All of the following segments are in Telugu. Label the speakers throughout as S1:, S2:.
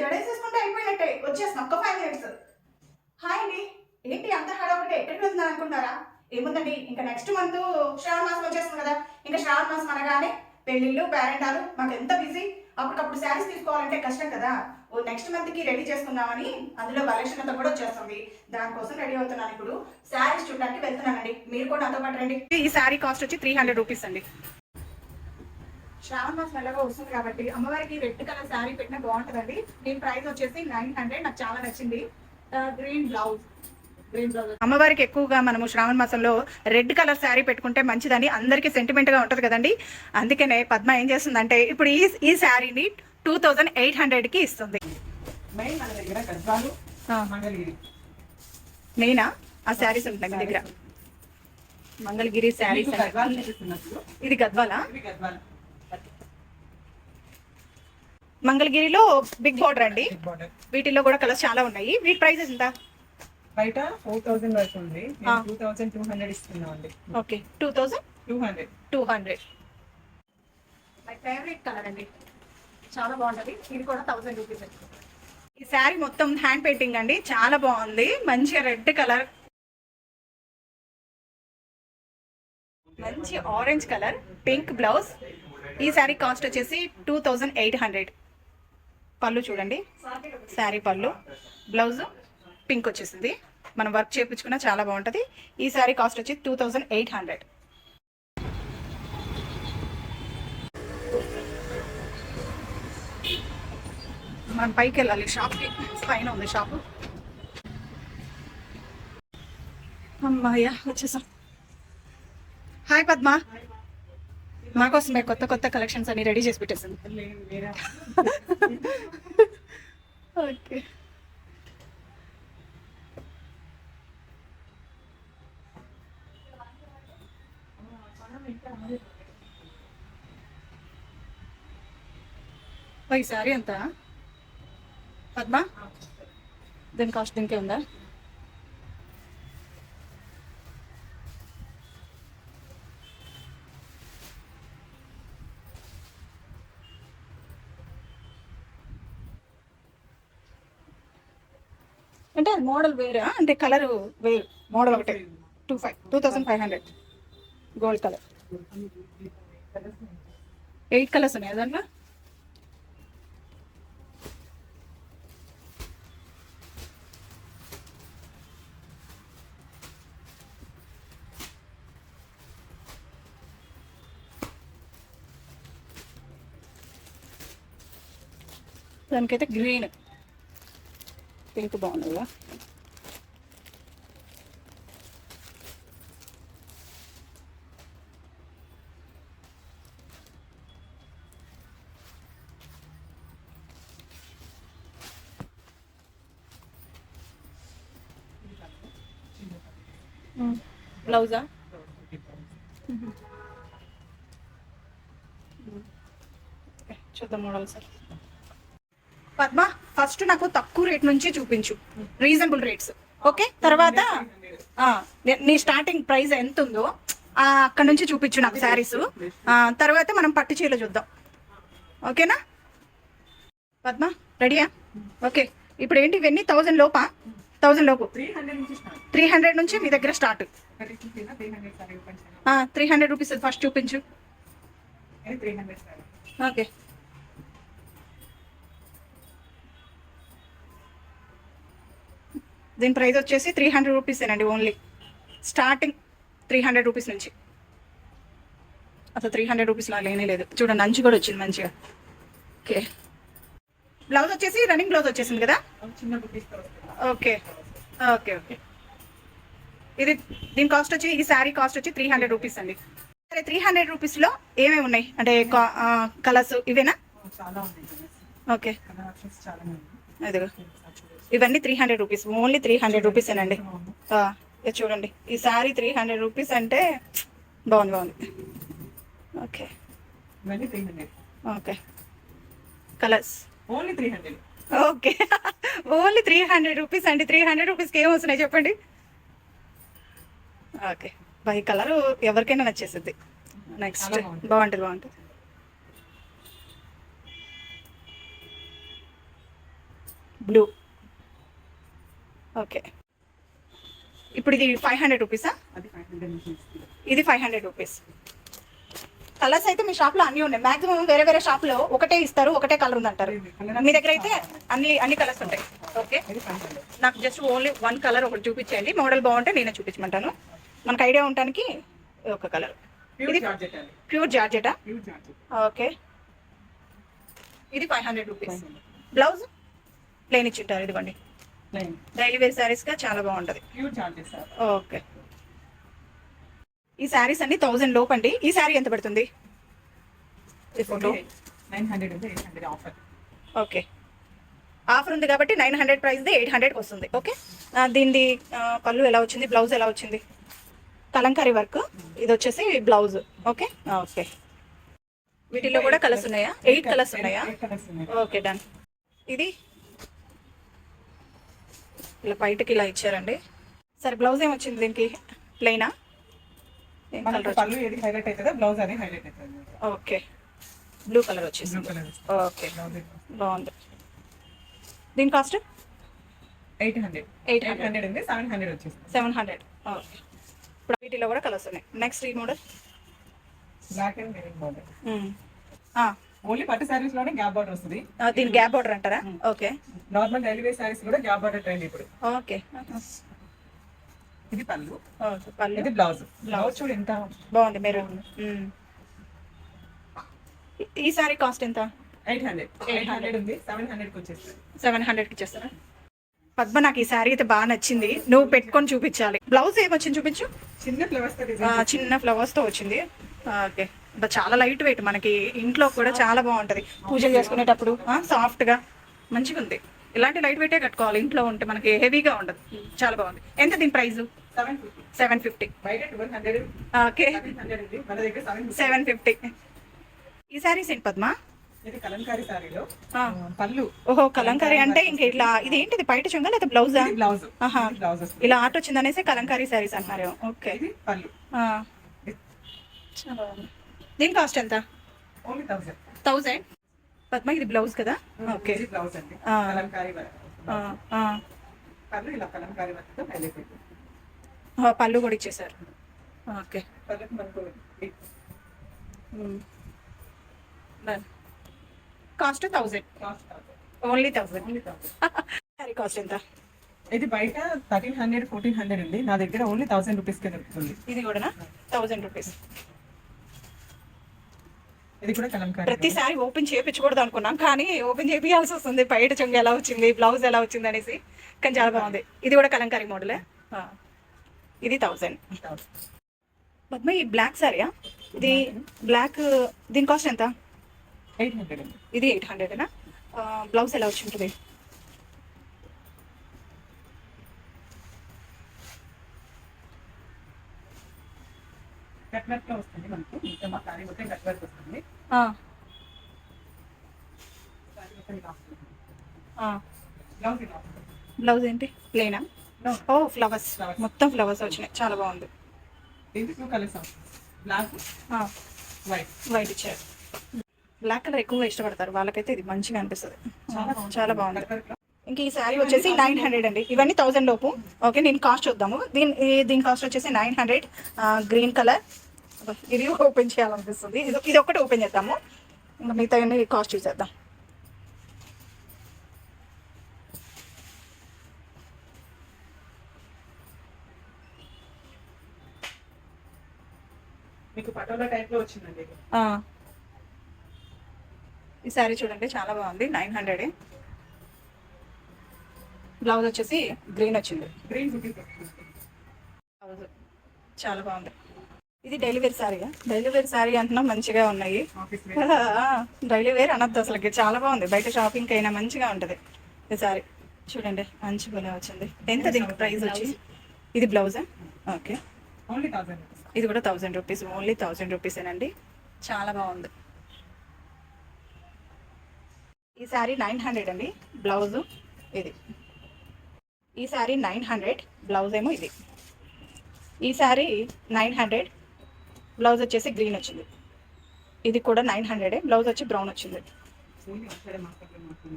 S1: జడేసేసుకుంటే అయిపోయినట్టే. వచ్చేస్తాం ఒక్క ఫైవ్ మినిట్స్ హాయ్ అండి ఏంటి అంత హడావుడిగా ఎక్కడికి వెళ్తున్నారు అనుకుంటారా ఏముందండి ఇంకా నెక్స్ట్ మంత్ శ్రావణ మాసం వచ్చేస్తుంది కదా. ఇంకా శ్రావణ మాసం అనగానే పెళ్ళిళ్ళు పేరెంటాలు మాకు ఎంత బిజీ అప్పటికప్పుడు శారీస్ తీసుకోవాలంటే కష్టం కదా. ఓ నెక్స్ట్ మంత్కి రెడీ చేసుకుందామని అందులో వరలక్ష్మి అంతా కూడా వచ్చేస్తుంది. దానికోసం రెడీ అవుతున్నాను ఇప్పుడు. శారీస్ చూడడానికి వెళ్తున్నానండి. మీరు కూడా నాతో పాటు రండి. ఈ శారీ కాస్ట్ వచ్చి త్రీ హండ్రెడ్ రూపీస్ అండి. శ్రావణ మాసం ఎలాగో వస్తుంది కాబట్టి అమ్మవారికి రెడ్ కలర్ శారీ పెట్టినా బాగుంటుందండి. దీని ప్రైస్ వచ్చేసి నైన్ హండ్రెడ్ నాకు చాలా నచ్చింది. Green blouse. గ్రీన్ బ్లౌజ్ అమ్మవారికి ఎక్కువగా మనము శ్రావణ మాసంలో రెడ్ కలర్ శారీ పెట్టుకుంటే మంచిదని అందరికీ సెంటిమెంట్గా ఉంటది కదండి. అందుకనే పద్మ ఏం చేస్తుందంటే ఇప్పుడు ఈ ఈ శారీని టూ థౌజండ్ ఎయిట్ హండ్రెడ్కి ఇస్తుంది.
S2: మెయిన్ మన దగ్గర గద్వాలు మంగళగిరి.
S1: నేనా? ఆ శారీస్ ఉంటాయి మీ దగ్గర. మంగళగిరి శారీస్ ఇది గద్వాలు మంగళగిరిలో బిగ్ బార్డర్ అండి. వీటిల్లో కూడా కలర్స్ చాలా ఉన్నాయి. వీటి ప్రైసెస్ ఎంత?
S2: బయట ఫోర్ థౌసండ్ వరకు ఉంది. టూ థౌసండ్ టూ హండ్రెడ్ ఇస్తున్నాం అండి
S1: okay. Two thousand
S2: two hundred.
S1: Two hundred. My favourite colour అండి. చాలా బాగుంటుంది. ఇది కూడా థౌసండ్ రూపీస్ ఈ శారీ మొత్తం హ్యాండ్ పెయింటింగ్ అండి. చాలా బాగుంది. మంచిగా రెడ్ కలర్. మంచి ఆరెంజ్ కలర్. Pink blouse. ఈ శారీ కాస్ట్ వచ్చేసి టూ థౌజండ్ ఎయిట్ హండ్రెడ్. పళ్ళు చూడండి. శారీ పళ్ళు. బ్లౌజ్ పింక్ వచ్చేసింది. మనం వర్క్ చేయించుకున్నా చాలా బాగుంటుంది. ఈ శారీ కాస్ట్ వచ్చి టూ థౌజండ్ ఎయిట్ హండ్రెడ్. మనం పైకి వెళ్ళాలి షాప్కి. పైన ఉంది షాపు. అమ్మాయ్యా వచ్చేసాం. హాయ్ పద్మ. మాకోసమే కొత్త కొత్త కలెక్షన్స్ అన్ని రెడీ చేసి పెట్టేసింది ఓకే. ఈ సారీ ఎంత? పద్మ? దీని కాస్ట్ దీనికే ఉందా అది మోడల్ వేరే అంటే కలర్ వేరు. మోడల్ ఒకటే. Two five two thousand five hundred. Gold colour. Eight colours ఉన్నాయి దాంట్లో దానికైతే గ్రీన్. పింక్ బాగుంది కదా బ్లౌజా చూద్దాం మోడల్ సార్ పద్మ ఫస్ట్ నాకు తక్కువ రేట్ నుంచి చూపించు. రీజనబుల్ రేట్స్ ఓకే తర్వాత నే- స్టార్టింగ్ ప్రైస్ ఎంత ఉందో ఆ, అక్కడ నుంచి చూపించు నాకు శారీస్ తర్వాత మనం పట్టు చీరలు చూద్దాం. ఓకేనా పద్మ రెడీయా ఓకే ఇప్పుడు ఏంటి ఇవన్నీ థౌజండ్ లోపా? థౌజండ్ లోపు.
S2: త్రీ హండ్రెడ్ నుంచి
S1: మీ దగ్గర start
S2: three hundred
S1: rupees first చూపించు. ఓకే దీని ప్రైస్ వచ్చేసి త్రీ హండ్రెడ్ రూపీస్ అండి only starting three hundred rupees నుంచి. అసలు త్రీ హండ్రెడ్ రూపీస్ లా లేనే లేదు. చూడండి అంచు కూడా వచ్చింది మంచిగా. ఓకే బ్లౌజ్ వచ్చేసి రన్నింగ్ బ్లౌజ్ వచ్చేసింది కదా? ఓకే ఓకే ఓకే ఇది దీని కాస్ట్ వచ్చి ఈ శారీ కాస్ట్ వచ్చి త్రీ హండ్రెడ్ రూపీస్ అండి. సరే త్రీ హండ్రెడ్ రూపీస్లో ఏమేమి ఉన్నాయి? అంటే కలర్స్ ఇవేనా? ఓకే అదిగో. ఇవన్నీ three hundred rupees only three hundred rupees అండి చూడండి. ఈ శారీ త్రీ హండ్రెడ్ రూపీస్ అంటే బాగుంది బాగుంది. Okay. Okay. Colours
S2: only three hundred
S1: okay. Only three hundred rupees అండి. త్రీ హండ్రెడ్ రూపీస్కి ఏం వస్తున్నాయి చెప్పండి? ఓకే. బై కలర్ ఎవరికైనా నచ్చేస్తుంది. నెక్స్ట్.
S2: బాగుంటుంది.
S1: బాగుంటుంది బ్లూ ఓకే. ఇప్పుడు ఇది ఫైవ్ హండ్రెడ్ రూపీసా. ఇది ఫైవ్ హండ్రెడ్ రూపీస్ కలర్స్ అయితే మీ షాప్లో అన్నీ ఉన్నాయి. మాక్సిమం వేరే వేరే షాప్లో ఒకటే ఇస్తారు ఒకటే కలర్ ఉందంటారు. మీ దగ్గర అయితే అన్ని అన్ని కలర్స్ ఉంటాయి. ఓకే
S2: ఇది
S1: నాకు జస్ట్ ఓన్లీ వన్ కలర్ ఒకటి చూపించండి మోడల్ బాగుంటే నేనే చూపించమంటాను. మనకు ఐడియా ఉండటానికి ఒక కలర్
S2: అండి
S1: pure georgette
S2: pure georgette
S1: okay ఇది five hundred rupees blouse plain ఇచ్చింటారు ఇదిగోండి. డైలీ వేర్ శారీస్గా చాలా బాగుంటుంది.
S2: సార్
S1: ఓకే ఈ శారీస్ అన్ని థౌజండ్ లోపు అండి. ఈ శారీ ఎంత పడుతుంది? ఫోటో ఓకే ఆఫర్ ఉంది కాబట్టి నైన్ హండ్రెడ్ ప్రైస్ది ఎయిట్ హండ్రెడ్కి వస్తుంది. ఓకే దీనిది ఆ, పళ్ళు ఎలా వచ్చింది? బ్లౌజ్ ఎలా వచ్చింది? కలంకారీ వర్క్. ఇది వచ్చేసి బ్లౌజ్ ఓకే ఓకే వీటిలో కూడా కలర్స్ ఉన్నాయా? ఎయిట్ కలర్స్ ఉన్నాయా?
S2: ఎయిట్ కలర్స్ ఉన్నాయి
S1: ఓకే డన్ ఇది ఇలా బయటకి ఇలా ఇచ్చారండి. సరే బ్లౌజ్ ఏమొచ్చింది దీనికి? ప్లెయినా ఏం
S2: మనకు
S1: కలర్
S2: పళ్ళు ఏది హైలైట్ అవుతుందో బ్లౌజ్ హైలైట్ అవుతుంది.
S1: Okay. Blue colour
S2: colour
S1: okay. బాగుంది. దీని cost
S2: eight hundred
S1: 800.
S2: Eight hundred ఉంది seven hundred
S1: seven hundred okay. ఇప్పుడు వీటిలో కూడా కలర్స్ ఉన్నాయి. నెక్స్ట్ ఈ model
S2: black and border only పట్టు సారీస్లోనే గ్యాప్ బార్డర్ వస్తుంది.
S1: దీని గ్యాప్ బార్డర్ అంటారా? ఓకే.
S2: నార్మల్ రైల్వే సారీస్ కూడా గ్యాప్ బార్డర్ ట్రెండ్ ఇప్పుడు.
S1: ఓకే.
S2: ఇది పళ్ళు.
S1: ఓకే పళ్ళు.
S2: ఇది బ్లౌజ్ బ్లౌజ్ చూడు ఎంత
S1: బాగుంది మీరు ఈ సారీ కాస్ట్ ఎంత?
S2: ఎయిట్ హండ్రెడ్ ఎయిట్ హండ్రెడ్ ఉంది. సెవెన్ హండ్రెడ్కి వచ్చేస్తుంది.
S1: సెవెన్ హండ్రెడ్కి ఇచ్చేస్తారా పద్మ నాకు ఈ శారీ అయితే బాగా నచ్చింది. నువ్వు పెట్టుకొని చూపించాలి. బ్లౌజ్ ఏమొచ్చింది చూపించు.
S2: చిన్న ఫ్లవర్స్
S1: చిన్న ఫ్లవర్స్తో వచ్చింది. ఓకే. చాలా లైట్ వెయిట్ మనకి ఇంట్లో కూడా చాలా బాగుంటది. పూజలు చేసుకునేటప్పుడు సాఫ్ట్గా మంచిగా ఉంది. ఇలాంటి లైట్ వెయిటే కట్టుకోవాలి. ఇంట్లో ఉంటే మనకి హెవీగా ఉండదు. చాలా బాగుంది. ఎంత దీని price
S2: seven fifty
S1: okay
S2: seven
S1: fifty ఈ శారీస్ ఏంటి పద్మ
S2: కలంకారీ సారీలో. పళ్ళు
S1: ఓహో కలంకారీ అంటే ఇంకా ఇట్లా ఇది ఏంటిది? బయట చొంగ లేదా బ్లౌజా
S2: బ్లౌజ్
S1: ఇలా ఆర్ట్ వచ్చిందనేసి కలంకారీ శారీస్ అంటున్నారు. ఓకే.
S2: పళ్ళు.
S1: దీని కాస్ట్ ఎంత?
S2: ఓన్లీ థౌసండ్
S1: థౌజండ్ పద్మ ఇది బ్లౌజ్ కదా? ఓకే
S2: ఇది బ్లౌజ్ అండి. పళ్ళు ఇలా కలంకారీ
S1: పళ్ళు కూడా ఇచ్చేసారు. Okay. Cost thousand
S2: cost
S1: only thousand
S2: thousand
S1: sari cost ఎంత?
S2: ఇది బయట థర్టీన్ హండ్రెడ్ ఫోర్టీన్ హండ్రెడ్ ఉంది. నా దగ్గర ఓన్లీ థౌసండ్ రూపీస్కి దొరుకుతుంది.
S1: ఇది కూడా థౌజండ్ రూపీస్
S2: ఇది కూడా కలంకారీ
S1: ప్రతిసారి ఓపెన్ చేయించకూడదు అనుకున్నాం కానీ ఓపెన్ చేయించాల్సి వస్తుంది. బయట చొంగ ఎలా వచ్చింది బ్లౌజ్ ఎలా వచ్చింది అనేసి. కానీ చాలా బాగుంది. ఇది కూడా కలంకారీ మోడలే. ఆ. ఇది థౌజండ్. పద్మ ఈ బ్లాక్ సారీయా ఇది బ్లాక్ దీని కాస్ట్ ఎంత?
S2: ఎయిట్ హండ్రెడ్
S1: ఇది ఎయిట్ హండ్రెడేనా బ్లౌజ్ ఎలా వచ్చి ఉంటుంది?
S2: కట్ వర్క్లో వస్తుంది మనకు. మొత్తం మా సారీ మొత్తం కట్ వర్క్ వస్తుంది. బ్లౌజ్
S1: ఏంటి? ప్లేనా. ఓ ఫ్లవర్స్. మొత్తం ఫ్లవర్స్ వచ్చినాయి. చాలా బాగుంది.
S2: వైట్
S1: ఇచ్చారు. బ్లాక్ కలర్ ఎక్కువగా ఇష్టపడతారు. వాళ్ళకైతే ఇది మంచిగా అనిపిస్తుంది.
S2: చాలా బాగుంది.
S1: ఇంక ఈ శారీ వచ్చేసి నైన్ హండ్రెడ్ అండి. ఇవన్నీ థౌసండ్ లోపు. ఓకే నేను కాస్ట్ చూద్దాము. దీని దీని కాస్ట్ వచ్చేసి నైన్ హండ్రెడ్ గ్రీన్ కలర్. ఇది ఓపెన్ చేయాలనిపిస్తుంది. ఇది ఇది ఒకటి ఓపెన్ చేద్దాము. ఇంకా మిగతా కాస్ట్ చూసేద్దాం.
S2: మీకు పటోలా టైప్లో వచ్చిందండి.
S1: ఈ శారీ చూడండి చాలా బాగుంది. నైన్ హండ్రెడ్ బ్లౌజ్ వచ్చేసి గ్రీన్ వచ్చింది.
S2: గ్రీన్
S1: చాలా బాగుంది. ఇది డైలీ వేర్ శారీగా డైలీ వేర్ శారీ అంటున్నా మంచిగా ఉన్నాయి.
S2: ఆఫీస్
S1: డైలీ వేర్ అనద్దు అసలుకి చాలా బాగుంది. బయట షాపింగ్ అయినా మంచిగా ఉంటుంది. ఈ సారీ చూడండి మంచి భలే వచ్చింది. ఎంత దీనికి ప్రైస్ వచ్చి? ఇది బ్లౌజా ఓకే
S2: ఓన్లీ థౌసండ్
S1: ఇది కూడా థౌజండ్ రూపీస్ ఓన్లీ థౌజండ్ రూపీసేనండి చాలా బాగుంది. ఈ శారీ నైన్ హండ్రెడ్ అండి. బ్లౌజు ఇది. ఈ శారీ నైన్ హండ్రెడ్ బ్లౌజ్ ఏమో ఇది. ఈ శారీ నైన్ హండ్రెడ్ బ్లౌజ్ వచ్చేసి గ్రీన్ వచ్చింది. ఇది కూడా నైన్ హండ్రెడే బ్లౌజ్ వచ్చి బ్రౌన్ వచ్చింది.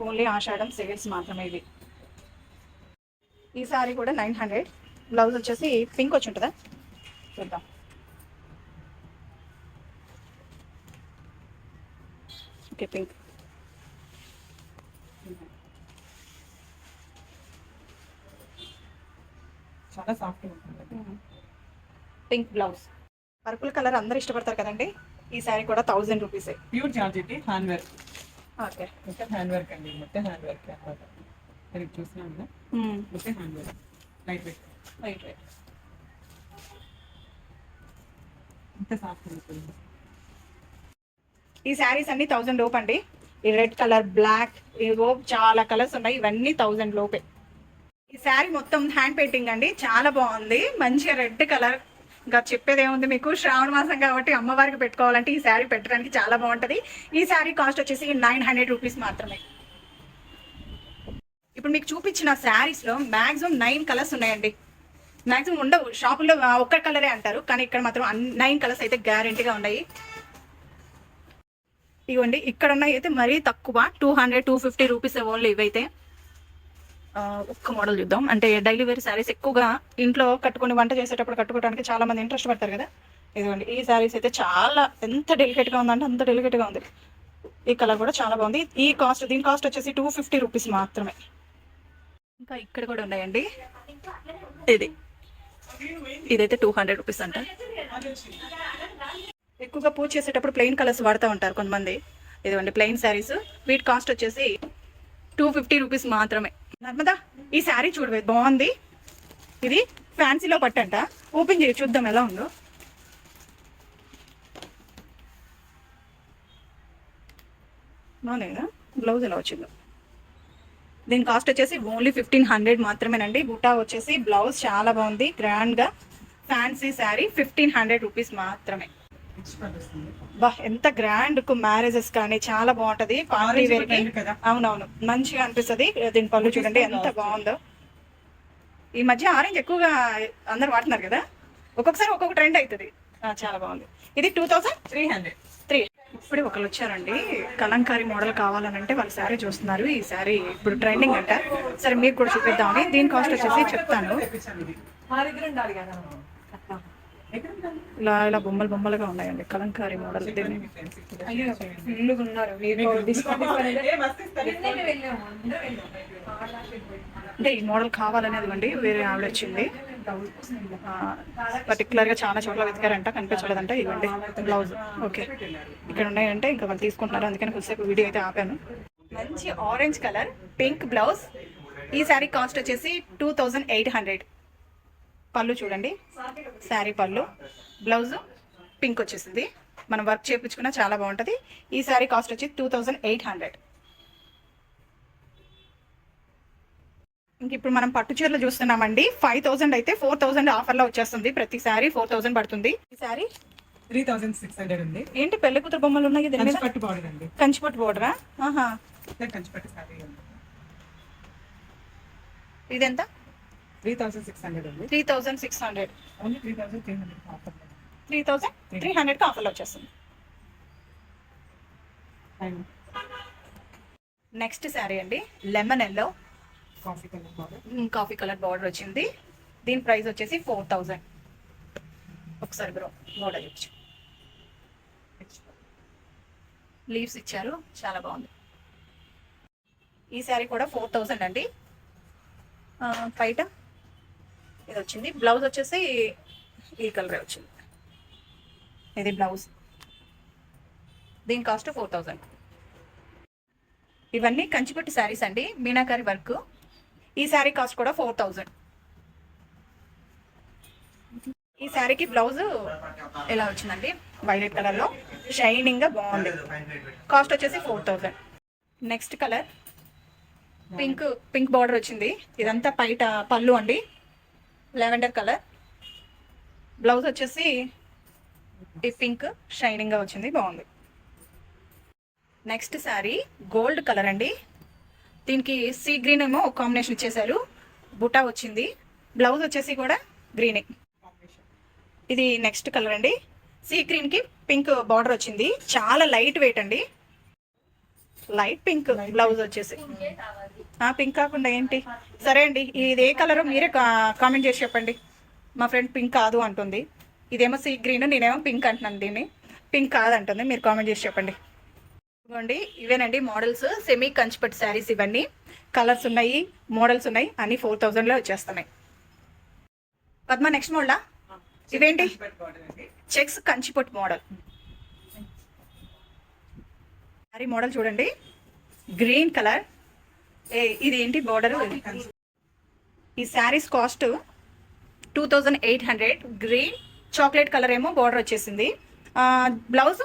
S2: ఓన్లీ
S1: ఆషాఢం సేల్స్ మాత్రమే ఇవి ఈ సారీ కూడా నైన్ హండ్రెడ్ బ్లౌజ్ వచ్చేసి పింక్ వచ్చి ఉంటుందా? చూద్దాం. Okay pink.
S2: చాలా సాఫ్ట్ ఉంటుంది.
S1: Pink blouse. పర్పుల్ కలర్ అందరు ఇష్టపడతారు కదండి. ఈ సారీ కూడా థౌజండ్ రూపీసే.
S2: Pure georgette hand work
S1: okay.
S2: మొత్తం హ్యాండ్ వర్క్ అండి మొత్తం హ్యాండ్ వర్క్ మీరు చూసినాం మొత్తం hand work light weight
S1: right right
S2: ఎంత సాఫ్ట్ ఉంటుంది.
S1: ఈ శారీస్ అన్ని థౌజండ్ లోపు అండి. ఈ రెడ్ కలర్ బ్లాక్ ఈ రోప్ చాలా కలర్స్ ఉన్నాయి. ఇవన్నీ థౌజండ్ లోపే. ఈ శారీ మొత్తం హ్యాండ్ పెయింటింగ్ అండి. చాలా బాగుంది. మంచిగా రెడ్ కలర్ ఇంకా చెప్పేది ఏముంది మీకు? శ్రావణ మాసం కాబట్టి అమ్మవారికి పెట్టుకోవాలంటే ఈ శారీ పెట్టడానికి చాలా బాగుంటుంది. ఈ శారీ కాస్ట్ వచ్చేసి నైన్ హండ్రెడ్ రూపీస్ మాత్రమే. ఇప్పుడు మీకు చూపించిన శారీస్లో మాక్సిమం నైన్ కలర్స్ ఉన్నాయండి. మాక్సిమం ఉండవు. షాపుల్లో ఒక్క కలరే అంటారు. కానీ ఇక్కడ మాత్రం నైన్ కలర్స్ అయితే గ్యారెంటీగా ఉన్నాయి. ఇవ్వండి. ఇక్కడ ఉన్నాయి అయితే మరీ తక్కువ. Two hundred two fifty rupees only ఇవైతే. ఒక్క మోడల్ చూద్దాం. అంటే డైలీ వేర్ శారీస్ ఎక్కువగా ఇంట్లో కట్టుకొని వంట చేసేటప్పుడు కట్టుకోవడానికి చాలా మంది ఇంట్రెస్ట్ పడతారు కదా. ఇదిగోండి ఈ శారీస్ అయితే చాలా ఎంత డెలికేట్గా ఉందంటే అంత డెలికేట్గా ఉంది. ఈ కలర్ కూడా చాలా బాగుంది. ఈ కాస్ట్ దీని కాస్ట్ వచ్చేసి టూ ఫిఫ్టీ రూపీస్ మాత్రమే. ఇంకా ఇక్కడ కూడా ఉన్నాయండి. ఇది. ఇదైతే టూ హండ్రెడ్ రూపీస్ అంట. ఎక్కువగా పూజ చేసేటప్పుడు ప్లెయిన్ కలర్స్ వాడుతూ ఉంటారు కొంతమంది. ఇదిగోండి ప్లెయిన్ శారీస్ వీటి కాస్ట్ వచ్చేసి టూ ఫిఫ్టీ రూపీస్ మాత్రమే. నర్మదా ఈ శారీ చూడవే బాగుంది. ఇది ఫ్యాన్సీలో పట్టంట. ఓపెన్ చేసి చూద్దాం ఎలా ఉందో. బాగుంది కదా? బ్లౌజ్ ఎలా వచ్చిందో. దీని కాస్ట్ వచ్చేసి ఓన్లీ ఫిఫ్టీన్ హండ్రెడ్ మాత్రమేనండి. బుటా వచ్చేసి బ్లౌజ్ చాలా బాగుంది. గ్రాండ్గా fancy sari fifteen hundred rupees మాత్రమే. బా ఎంత గ్రాండ్కు మ్యారేజెస్ కానీ చాలా బాగుంటది. పార్టీ
S2: వేర్కి.
S1: అవునవును. మంచిగా అనిపిస్తది. దీని పళ్ళు చూడండి ఎంత బాగుందో. ఈ మధ్య ఆరెంజ్ ఎక్కువగా అందరు వాడుతున్నారు కదా? ఒక్కొక్కసారి ఒక్కొక్క ట్రెండ్ అవుతుంది చాలా బాగుంది. ఇది two thousand
S2: three hundred
S1: three ఇప్పుడు ఒకళ్ళు వచ్చారండి. కలంకారీ మోడల్ కావాలని అంటే వాళ్ళ శారీ చూస్తున్నారు. ఈ శారీ ఇప్పుడు ట్రెండింగ్ అంట. సరే మీకు కూడా చూపిద్దామని. దీని కాస్ట్ వచ్చేసి చెప్తాను.
S2: మా దగ్గర ఉండాలి కదా.
S1: ఇలా ఇలా బొమ్మలు బొమ్మలుగా ఉన్నాయండి. కలంకారీ మోడల్. అంటే ఈ మోడల్ కావాలనేది అండి వేరే ఆవిడ వచ్చింది. పర్టికులర్గా చాలా చోట్ల వెతికారంట. కనిపించలేదంట. ఇవ్వండి బ్లౌజ్. ఓకే. ఇక్కడ ఉన్నాయంటే ఇంకా వాళ్ళు తీసుకుంటున్నారు. అందుకని కొద్దిసేపు వీడియో అయితే ఆపాను. మంచి ఆరెంజ్ కలర్ పింక్ బ్లౌజ్ ఈ శారీ కాస్ట్ వచ్చేసి టూ థౌజండ్ ఎయిట్ హండ్రెడ్ పళ్ళు చూడండి. శారీ పళ్ళు. బ్లౌజ్ పింక్ వచ్చేసింది. మనం వర్క్ చేయించుకున్నా చాలా బాగుంటుంది. ఈ శారీ కాస్ట్ వచ్చి టూ థౌజండ్ ఎయిట్ హండ్రెడ్. ఇంక ఇప్పుడు మనం పట్టు చీరలు చూస్తున్నామండి. ఫైవ్ థౌసండ్ అయితే ఫోర్ థౌసండ్ ఆఫర్లో వచ్చేస్తుంది. ప్రతి శారీ ఫోర్ థౌసండ్ పడుతుంది. ఈ sari
S2: three thousand six hundred ఉంది.
S1: ఏంటి పెళ్ళి కూతురు బొమ్మలు ఉన్నాయి
S2: కంచిపట్టు బార్డర్ అండి.
S1: కంచిపట్టు బోర్డరా ఆహా.
S2: కంచిపట్టు సారీ
S1: ఇదెంత?
S2: త్రీ థౌసండ్ సిక్స్ హండ్రెడ్ ఉంది.
S1: Three thousand six hundred.
S2: Only three thousand three hundred offer
S1: three thousand three హండ్రెడ్కి ఆఫర్లో వచ్చేస్తుంది. నెక్స్ట్ శారీ అండి lemon yellow
S2: coffee colour border
S1: coffee colour border వచ్చింది. దీని ప్రైస్ వచ్చేసి ఫోర్ థౌజండ్ ఒకసారి బ్రో బార్డర్ చూపించు. లీవ్స్ ఇచ్చారు చాలా బాగుంది. ఈ శారీ కూడా ఫోర్ థౌజండ్ అండి. బయట ఇది వచ్చింది బ్లౌజ్ వచ్చేసి ఈ కలరే వచ్చింది. ఇది బ్లౌజ్. దీని కాస్ట్ ఫోర్ థౌజండ్ ఇవన్నీ కంచిపట్టు శారీస్ అండి. మీనాకారి వర్క్. ఈ శారీ కాస్ట్ కూడా ఫోర్ థౌజండ్ ఈ శారీకి బ్లౌజ్ ఎలా వచ్చిందండి? వైలెట్ కలర్లో. షైనింగ్గా బాగుంది. కాస్ట్ వచ్చేసి four thousand next colour. Pink pink border వచ్చింది. ఇదంతా పైట పళ్ళు అండి. Lavender colour. బ్లౌజ్ వచ్చేసి ఈ పింక్ షైనింగ్గా వచ్చింది బాగుంది. నెక్స్ట్ శారీ గోల్డ్ కలర్ అండి. దీనికి సీ గ్రీన్ ఏమో ఒక కాంబినేషన్ ఇచ్చేసారు బుటా వచ్చింది. బ్లౌజ్ వచ్చేసి కూడా గ్రీనే. ఇది నెక్స్ట్ కలర్ అండి. సీ గ్రీన్కి పింక్ బార్డర్ వచ్చింది. చాలా లైట్ వెయిట్ అండి. లైట్ పింక్ బ్లౌజ్ వచ్చేసి. పింక్ కాకుండా ఏంటి? సరే అండి ఇది ఏ కలర్ మీరే కామెంట్ చేసి చెప్పండి. మా ఫ్రెండ్ పింక్ కాదు అంటుంది. ఇదేమో సీ గ్రీన్ నేనేమో పింక్ అంటున్నాను దీన్ని. పింక్ కాదంటుంది మీరు కామెంట్ చేసి చెప్పండి. ఇదిగోండి ఇవేనండి మోడల్స్. సెమీ కంచిపట్ శారీస్ ఇవన్నీ. కలర్స్ ఉన్నాయి మోడల్స్ ఉన్నాయి అన్ని ఫోర్ థౌజండ్లో వచ్చేస్తున్నాయి. పద్మ నెక్స్ట్ మోడలా? ఇవేంటి? చెక్స్ కంచిపట్ మోడల్. శారీ మోడల్ చూడండి. గ్రీన్ కలర్ ఏ ఇది ఏంటి బార్డర్ ఈ saris cost two thousand eight hundred green chocolate colour ఏమో బార్డర్ వచ్చేసింది. బ్లౌజ్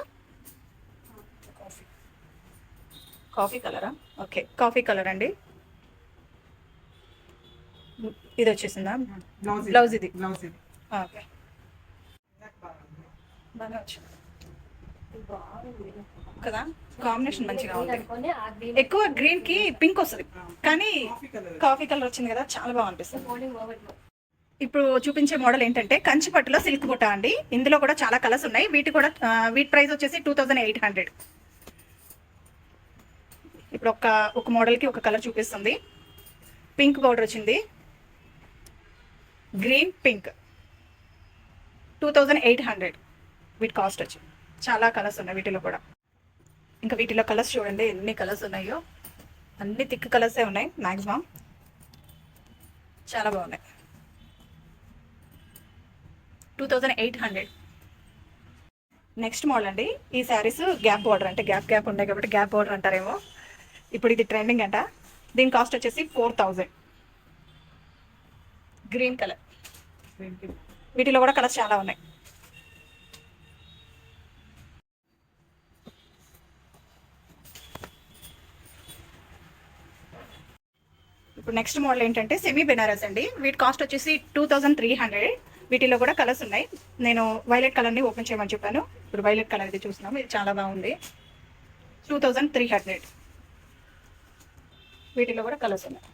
S1: కాఫీ కలరా ఓకే కాఫీ కలర్ అండి. ఇది వచ్చేసిందా?
S2: బ్లౌజ్
S1: ఇది.
S2: బ్లౌజ్ ఇది.
S1: ఓకే బాగా వచ్చింది. కదా? కాంబినేషన్ మంచిగా ఉంది ఎక్కువ గ్రీన్కి పింక్ వస్తుంది. కానీ
S2: కాఫీ కలర్
S1: వచ్చింది కదా చాలా బాగా అనిపిస్తుంది. ఇప్పుడు చూపించే మోడల్ ఏంటంటే కంచి పట్టులో సిల్క్ బుట్ట అండి. ఇందులో కూడా చాలా కలర్స్ ఉన్నాయి. వీటి కూడా వీటి ప్రైస్ వచ్చేసి టూ థౌజండ్ ఎయిట్ హండ్రెడ్ ఇప్పుడు ఒక ఒక మోడల్కి ఒక కలర్ చూపిస్తుంది. పింక్ బౌడర్ వచ్చింది. Green pink two thousand eight hundred వీటి కాస్ట్ వచ్చి. చాలా కలర్స్ ఉన్నాయి వీటిలో కూడా. ఇంకా వీటిలో కలర్స్ చూడండి ఎన్ని కలర్స్ ఉన్నాయో. అన్ని థిక్ కలర్సే ఉన్నాయి మ్యాక్సిమం చాలా బాగున్నాయి. Two thousand eight hundred. Next model అండి ఈ శారీస్ గ్యాప్ బార్డర్ అంటే గ్యాప్ గ్యాప్ ఉన్నాయి కాబట్టి గ్యాప్ బార్డర్ అంటారేమో. ఇప్పుడు ఇది ట్రెండింగ్ అంట. దీని కాస్ట్ వచ్చేసి ఫోర్ థౌజండ్. గ్రీన్ కలర్ వీటిలో కూడా కలర్స్ చాలా ఉన్నాయి. ఇప్పుడు నెక్స్ట్ మోడల్ ఏంటంటే సెమీ బెనారస్ అండి. వీటి కాస్ట్ వచ్చేసి టూ థౌజండ్ త్రీ హండ్రెడ్ వీటిలో కూడా కలర్స్ ఉన్నాయి. నేను వైలెట్ కలర్ని ఓపెన్ చేయమని చెప్పాను. ఇప్పుడు వైలెట్ కలర్ అయితే చూస్తున్నాం. ఇది చాలా బాగుంది. టూ థౌజండ్ త్రీ హండ్రెడ్ వీటిలో కూడా కలర్స్ ఉన్నాయి.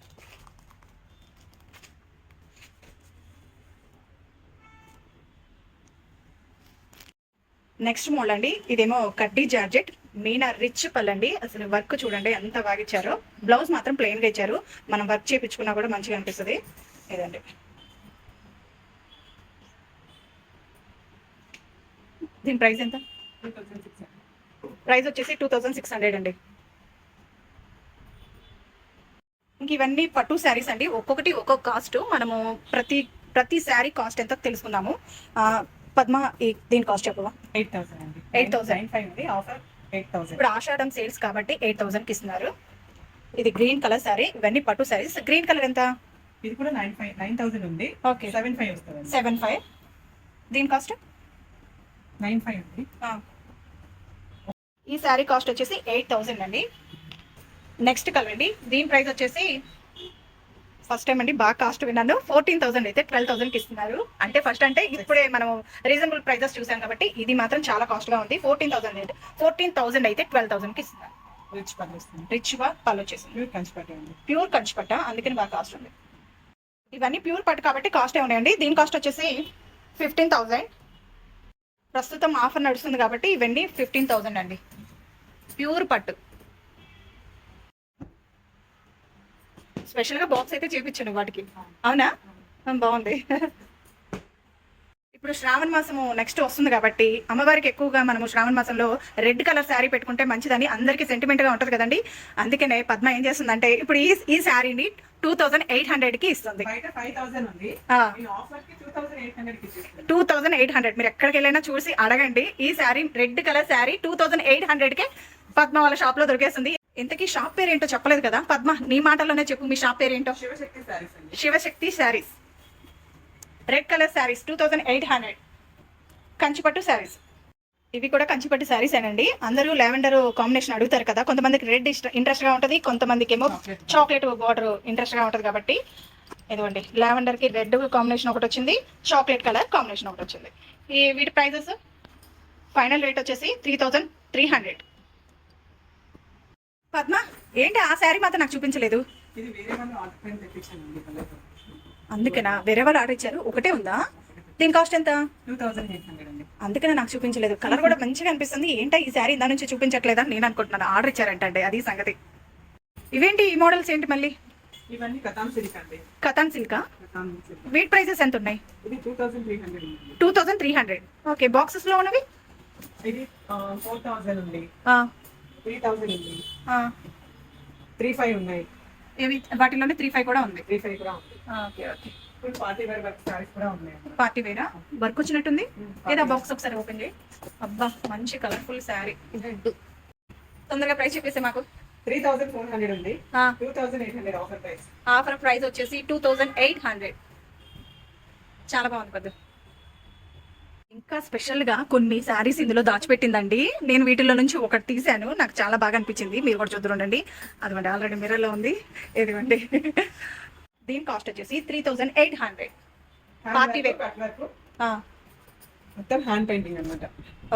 S1: నెక్స్ట్ మోడల్ అండి. ఇదేమో కడ్డీ జార్జెట్. మీనా రిచ్ పల్ అండి అసలు వర్క్ చూడండి ఎంత బాగా ఇచ్చారో. బ్లౌజ్ మాత్రం ప్లెయిన్గా ఇచ్చారు. మనం వర్క్ చేయించుకున్నా కూడా మంచిగా అనిపిస్తుంది. ఇదండి. దీని ప్రైస్ ఎంత? ప్రైస్ వచ్చేసి టూ థౌజండ్ సిక్స్ హండ్రెడ్ అండి. ఇంక ఇవన్నీ పట్టు శారీస్ అండి. ఒక్కొక్కటి ఒక్కొక్క కాస్ట్. మనము ప్రతి ప్రతి శారీ కాస్ట్ ఎంతో తెలుసుకుందాము. పద్మ దీని కాస్ట్ చెప్పవా?
S2: ఎయిట్ థౌసండ్ అండి.
S1: 8,000.
S2: నైన్ ఫైవ్ ఉంది. ఆఫర్ ఎయిట్ థౌసండ్
S1: ఇప్పుడు ఆషాఢం సేల్స్ కాబట్టి ఎయిట్ థౌసండ్కి ఇస్తున్నారు. ఇది గ్రీన్ కలర్ శారీ ఇవన్నీ పట్టు శారీస్ గ్రీన్ కలర్ ఎంత?
S2: ఇది కూడా నైన్ ఫైవ్ నైన్ థౌసండ్ ఉంది.
S1: ఓకే
S2: సెవెన్ ఫైవ్ వస్తుంది
S1: సెవెన్ ఫైవ్ దీని కాస్ట్
S2: నైన్ ఫైవ్ ఉంది.
S1: ఈ శారీ కాస్ట్ వచ్చేసి ఎయిట్ థౌసండ్ అండి. నెక్స్ట్ కలర్ అండి. దీని ప్రైస్ వచ్చేసి ఫస్ట్ టైం అండి బాగా కాస్ట్ విన్నాను. ఫోర్టీన్ థౌసండ్ అయితే ట్వెల్వ్ థౌసండ్కి ఇస్తున్నారు. అంటే ఫస్ట్ అంటే ఇప్పుడే మనం రీజనబుల్ ప్రైజెస్ చూసాం కాబట్టి ఇది మాత్రం చాలా కాస్ట్గా ఉంది. ఫోర్టీన్ థౌసండ్ అయితే ఫోర్టీన్ థౌసండ్ అయితే ట్వెల్వ్ థౌసండ్కి ఇస్తున్నారు.
S2: రిచ్
S1: పళ్ళు వచ్చేసింది.
S2: ప్యూర్ కంచిపట్టి అండి
S1: ప్యూర్ కంచిపట్ట అందుకని బాగా కాస్ట్ ఉంది. ఇవన్నీ ప్యూర్ పట్టు కాబట్టి కాస్ట్ ఏ ఉన్నాయండి. దీని కాస్ట్ వచ్చేసి ఫిఫ్టీన్ థౌజండ్ ప్రస్తుతం ఆఫర్ నడుస్తుంది కాబట్టి ఇవన్నీ ఫిఫ్టీన్ థౌజండ్ అండి. ప్యూర్ పట్టు. స్పెషల్గా బాక్స్ అయితే చేపించాను వాటికి. అవునా? బాగుంది. ఇప్పుడు శ్రావణ మాసము నెక్స్ట్ వస్తుంది కాబట్టి అమ్మవారికి ఎక్కువగా మనము శ్రావణ మాసంలో రెడ్ కలర్ శారీ పెట్టుకుంటే మంచిదని అందరికీ సెంటిమెంట్గా ఉంటది కదండి. అందుకనే పద్మ ఏం చేస్తుందంటే ఇప్పుడు ఈ ఈ శారీని టూ థౌజండ్ ఎయిట్ హండ్రెడ్కి ఇస్తుంది.
S2: థౌసండ్ టూ థౌసండ్ ఎయిట్ హండ్రెడ్కి ఇచ్చేస్తుంది.
S1: టూ థౌజండ్ ఎయిట్ హండ్రెడ్ మీరు ఎక్కడికి వెళ్ళినా చూసి అడగండి. ఈ sari red colour sari two thousand eight హండ్రెడ్కి పద్మ వాళ్ళ షాప్లో దొరికేస్తుంది. ఇంతకీ షాప్ పేరు ఏంటో చెప్పలేదు కదా? పద్మ నీ మాటలోనే చెప్పు మీ షాప్ పేరు ఏంటో?
S2: శివశక్తి శారీస్ అండి.
S1: Shivashakti saris. Red colour saris two thousand eight hundred కంచిపట్టు శారీస్. ఇవి కూడా కంచిపట్టు శారీస్ ఏనండి. అందరూ లావెండర్ కాంబినేషన్ అడుగుతారు కదా కొంతమందికి రెడ్ ఇంట్రెస్ట్గా ఉంటుంది కొంతమందికి ఏమో. చాక్లెట్ బార్డర్ ఇంట్రెస్ట్గా ఉంటుంది కాబట్టి. ఇదిగోండి లావెండర్కి రెడ్ కాంబినేషన్ ఒకటి వచ్చింది చాక్లెట్ కలర్ కాంబినేషన్ ఒకటి వచ్చింది. ఈ వీటి ప్రైజెస్ ఫైనల్ రేట్ వచ్చేసి three thousand three hundred Padma ఏంటి ఆ శారీ మాత్రం నాకు చూపించలేదు? అందుకేనా? వేరే వాళ్ళు ఆర్డర్ ఇచ్చారు. ఒకటే ఉందా? దీని కాస్ట్ ఎంత? అందుకనే నాకు చూపించలేదు. కలర్ కూడా మంచిగా అనిపిస్తుంది. ఏంటో ఈ శారీ? ఇందా నుంచి చూపించట్లేదా? నేను అనుకుంటున్నాను. ఆర్డర్ ఇచ్చారంటే అది సంగతి. ఇవేంటి ఈ మోడల్స్ ఏంటి మళ్ళీ?
S2: ఇవన్నీ కథాన్ సిల్క్ అండి.
S1: కథాన్ సిల్కా? వీట్ ప్రైసెస్ ఎంత ఉన్నాయి?
S2: ఇది two thousand three hundred
S1: two thousand three hundred. Okay బాక్సెస్లో ఉన్నవి?
S2: ఇది ఫోర్ థౌసండ్ ఉంది. త్రీ థౌసండ్ ఉంది. త్రీ ఫైవ్ ఉన్నాయి.
S1: ఇవి వాటిలోనే త్రీ ఫైవ్ కూడా ఉంది.
S2: త్రీ ఫైవ్ కూడా ఉంది.
S1: Okay okay.
S2: ఇప్పుడు పార్టీ వేర్ వర్క్ సారీస్ కూడా ఉన్నాయి.
S1: పార్టీ వేరా? వర్క్ వచ్చినట్టుంది? ఏదా బాక్స్ ఒకసారి ఓపెన్ చేయి. అబ్బా మంచి కలర్ఫుల్ శారీ తొందరగా ప్రైస్ చెప్పేసి మాకు.
S2: త్రీ థౌసండ్ ఫోర్ హండ్రెడ్ ఉంది. Two thousand eight hundred offer price
S1: offer price వచ్చేసి టూ థౌజండ్ ఎయిట్ హండ్రెడ్. చాలా బాగుంది పెద్ద. ఇంకా స్పెషల్గా కొన్ని శారీస్ ఇందులో దాచిపెట్టిందండి. నేను వీటిలో నుంచి ఒకటి తీశాను. నాకు చాలా బాగా అనిపించింది. మీరు కూడా చూద్దురండి అదిగోండి ఆల్రెడీ మిర్రర్లో ఉంది. ఇదిగోండి. దీని కాస్ట్ వచ్చేసి three thousand eight hundred
S2: work మొత్తం హ్యాండ్ పెయింటింగ్ అన్నమాట.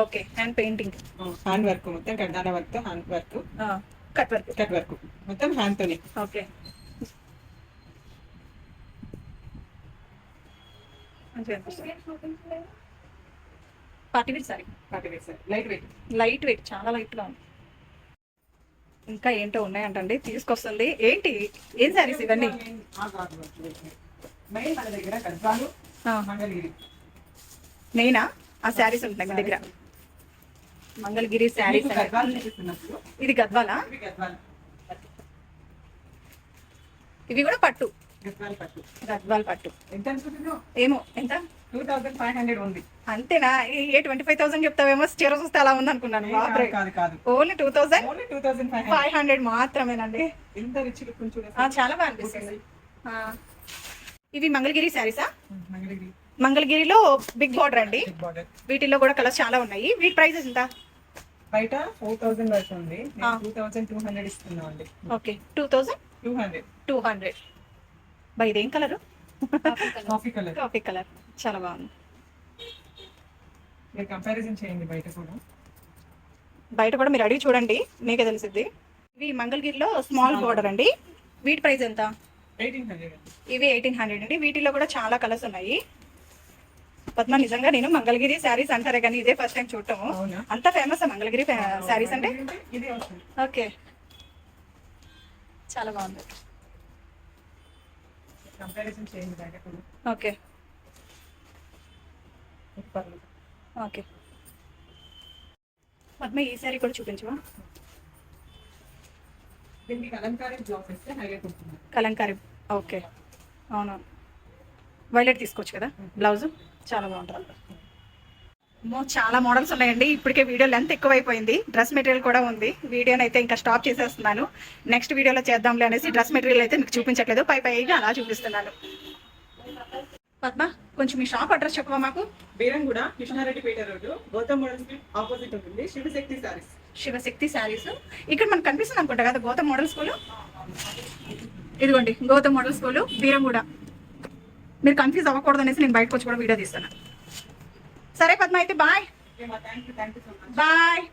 S1: Okay hand painting
S2: hand work మొత్తం కడ్డాల work hand work
S1: cut work
S2: cut work మొత్తం హ్యాండ్ తోనే.
S1: ఓకే మంచిగా అనిపిస్తుంది. Party wear sari
S2: party wear sari. Light weight
S1: light weight చాలా లైట్గా ఉంది. ఇంకా ఏంటో ఉన్నాయంటండి. తీసుకొస్తుంది. ఏంటి? ఏం శారీస్ ఇవన్నీ? నేనా? ఆ శారీస్ ఉంటాయి మీ దగ్గర. మంగళగిరి శారీస్ ఇది గద్వాలా
S2: ఇవి
S1: కూడా పట్టు.
S2: గద్వాలు పట్టు.
S1: ఏమో ఎంత?
S2: టూ థౌసండ్ ఫైవ్ హండ్రెడ్ ఉంది.
S1: అంతేనా? ఏ- ట్వంటీ ఫైవ్ థౌసండ్ చెప్తావేమో? చీర చూస్తే అలా ఉంది అనుకున్నాను
S2: కాదు, కాదు.
S1: Only two thousand
S2: only two thousand five hundred
S1: five hundred మాత్రమేనండి.
S2: ఎంత రిచ్ లుక్ చూడండి
S1: చాలా బాగా అనిపిస్తుంది. ఇవి మంగళగిరి శారీసా?
S2: మంగళగిరి.
S1: మంగళగిరిలో బిగ్ బార్డర్ అండి. వీటిల్లో కూడా కలర్స్ చాలా ఉన్నాయి. వీటి ప్రైసెస్ ఎంత?
S2: బయట ఫోర్ థౌసండ్ వరకు ఉంది.
S1: ఆ.
S2: టూ థౌసండ్ టూ హండ్రెడ్ ఇస్తున్నాం అండి
S1: okay. Two thousand
S2: two hundred
S1: two hundred bye ఇదేం colour
S2: coffee colour
S1: coffee colour చాలా బాగుంది.
S2: మీరు కంపారిజన్ చేయండి బయట కూడా.
S1: బయట కూడా మీరు అడిగి చూడండి మీకే తెలిసిద్ది. ఇవి మంగళగిరిలో స్మాల్ బార్డర్ అండి. వీటి ప్రైస్ ఎంత? ఇవి ఎయిటీన్ హండ్రెడ్ అండి. వీటిలో కూడా చాలా కలర్స్ ఉన్నాయి. పద్మ నిజంగా నేను మంగళగిరి శారీస్ అంటారే కానీ ఇదే ఫస్ట్ టైం చూడటం. అంత ఫేమస్ మంగళగిరి శారీస్ అంటే? ఓకే. చాలా బాగుంది.
S2: కంపారిజన్ చేయండి
S1: ఓకే. ఓకే. పద్మ ఈ శారీ కూడా చూపించవా?
S2: దీనికి కలంకారీ బ్లౌజ్ హైలైట్ ఉంటుంది.
S1: కలంకారీ ఓకే. అవును. వైలెట్ తీసుకోవచ్చు కదా? బ్లౌజ్ చాలా బాగుంటుంది. చాలా మోడల్స్ ఉన్నాయండి. ఇప్పటికే వీడియో లెంత్ ఎక్కువైపోయింది. డ్రెస్ మెటీరియల్ కూడా ఉంది. వీడియోని అయితే ఇంకా స్టాప్ చేసేస్తున్నాను. నెక్స్ట్ వీడియోలో చేద్దాంలే అనేసి డ్రెస్ మెటీరియల్ అయితే మీకు చూపించట్లేదు. పై పైగా అలా చూపిస్తున్నాను. పద్మ కొంచెం మీ షాప్ అడ్రస్ చెప్పవా మాకు?
S2: Beeramguda Krishnareddypet road. Gautam models opposite ఉంటుంది. శివశక్తి సారీస్
S1: శివశక్తి శారీస్. ఇక్కడ మనకు కనిపిస్తుంది అనుకుంటా కదా గౌతమ్ మోడల్ స్కూల్ ఇదిగోండి గౌతమ్ మోడల్ స్కూల్ బీరంగూడ. మీరు కన్ఫ్యూజ్ అవ్వకూడదు అనేసి నేను బయటకు వచ్చి కూడా వీడియో తీస్తాను. సరే పద్మ అయితే బాయ్. బాయ్.